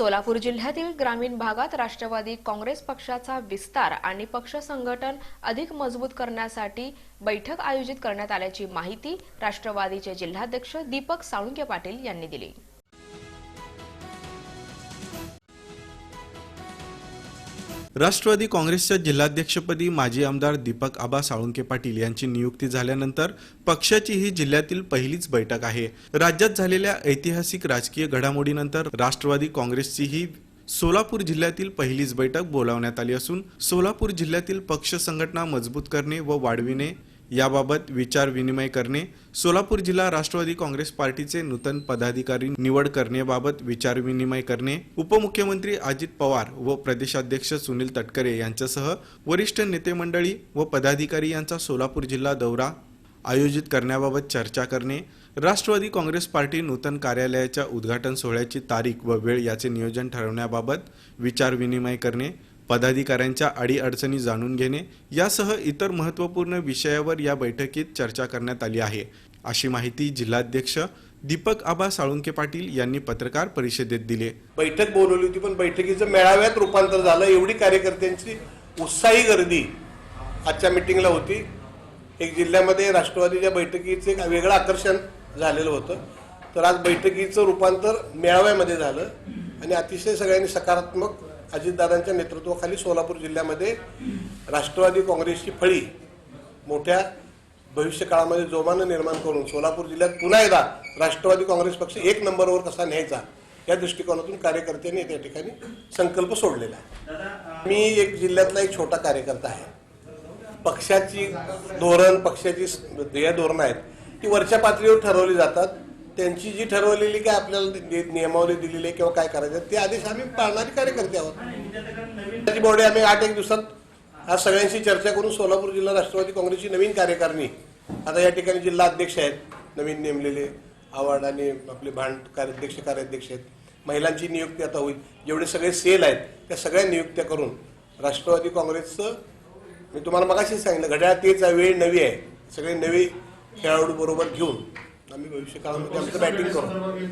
सोलापूर जिल्ह्यातील ग्रामीण भागात राष्ट्रवादी काँग्रेस पक्षाचा विस्तार आणि पक्ष संघटन अधिक मजबूत करण्यासाठी बैठक आयोजित करण्यात आल्याची माहिती राष्ट्रवादीचे जिल्हाध्यक्ष दीपक साळुंके पाटील यांनी दिली. राष्ट्रवादी काँग्रेसच्या जिल्हाध्यक्षपदी माजी आमदार दीपक आबा साळुंके पाटील यांची नियुक्ती झाल्यानंतर पक्षाची ही जिल्ह्यातील पहिलीच बैठक आहे. राज्यात झालेल्या ऐतिहासिक राजकीय घडामोडीनंतर राष्ट्रवादी काँग्रेसची ही सोलापूर जिल्ह्यातील पहिलीच बैठक बोलावण्यात आली असून सोलापूर जिल्ह्यातील पक्ष संघटना मजबूत करणे व वाढविणे याबाबत विचार विनिमय करणे सोलापूर जिल्हा राष्ट्रवादी काँग्रेस पार्टीचे नूतन पदाधिकारी निवड करण्याबाबत विचार विनिमय करणे उपमुख्यमंत्री अजित पवार व प्रदेशाध्यक्ष सुनील तटकरे यांच्यासह वरिष्ठ नेते मंडळी व पदाधिकारी यांचा सोलापूर जिल्हा दौरा आयोजित करण्याबाबत चर्चा करणे राष्ट्रवादी काँग्रेस पार्टी नूतन कार्यालयाच्या उद्घाटन सोहळ्याची तारीख व वेळ याचे नियोजन ठरवण्याबाबत विचार विनिमय करणे पदाधिकाऱ्यांच्या अडीअडचणी जाणून घेणे यासह इतर महत्त्वपूर्ण विषयावर या बैठकीत चर्चा करण्यात आली आहे. अशी माहिती जिल्हाध्यक्ष दीपक आबा साळुंके पाटील यांनी पत्रकार परिषदेत दिले. बैठक बोलवली होती पण बैठकीचं मेळाव्यात रूपांतर झालं. एवढी कार्यकर्त्यांची उत्साही गर्दी आजच्या मिटिंगला होती. एक जिल्ह्यामध्ये राष्ट्रवादीच्या बैठकीचं एक वेगळं आकर्षण झालेलं होतं. तर आज बैठकीचं रूपांतर मेळाव्यामध्ये झालं आणि अतिशय सगळ्यांनी सकारात्मक अजितदादांच्या नेतृत्वाखाली सोलापूर जिल्ह्यामध्ये राष्ट्रवादी काँग्रेसची फळी मोठ्या भविष्यकाळामध्ये जोमानं निर्माण करून सोलापूर जिल्ह्यात पुन्हा एकदा राष्ट्रवादी काँग्रेस पक्ष एक नंबरवर कसा न्यायचा या दृष्टिकोनातून कार्यकर्त्यांनी त्या ठिकाणी संकल्प सोडलेला आहे. मी एक जिल्ह्यातला एक छोटा कार्यकर्ता आहे. पक्षाची धोरण पक्षाची ध्येय धोरणं आहेत ती वरच्या पातळीवर ठरवली जातात. त्यांची जी ठरवलेली काय आपल्याला नियमावली दिलेली आहे किंवा काय करायचं आहे, ते आदेश आम्ही पाळणारे कार्यकर्ते आहोत. त्याची बॉडी आम्ही आठ एक दिवसात आज सगळ्यांशी चर्चा करून सोलापूर जिल्हा राष्ट्रवादी काँग्रेसची नवीन कार्यकारिणी आता या ठिकाणी जिल्हा अध्यक्ष आहेत नवीन नेमलेले आव्हाड आणि आपले भांड कार्याध्यक्ष कार्याध्यक्ष आहेत. महिलांची नियुक्ती आता होईल. जेवढे सगळे सेल आहेत त्या सगळ्या नियुक्त्या करून राष्ट्रवादी काँग्रेसचं मी तुम्हाला मगाशीच सांगितलं घड्याळ तेच आहे वेळ नवी आहे. सगळे नवे खेळाडू बरोबर घेऊन आम्ही आमचं बॅटिंग करू.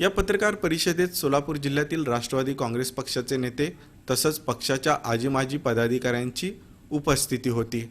या पत्रकार परिषदेत सोलापूर जिल्ह्यातील राष्ट्रवादी काँग्रेस पक्षाचे नेते तसंच पक्षाच्या आजी माजी पदाधिकाऱ्यांची उपस्थिती होती.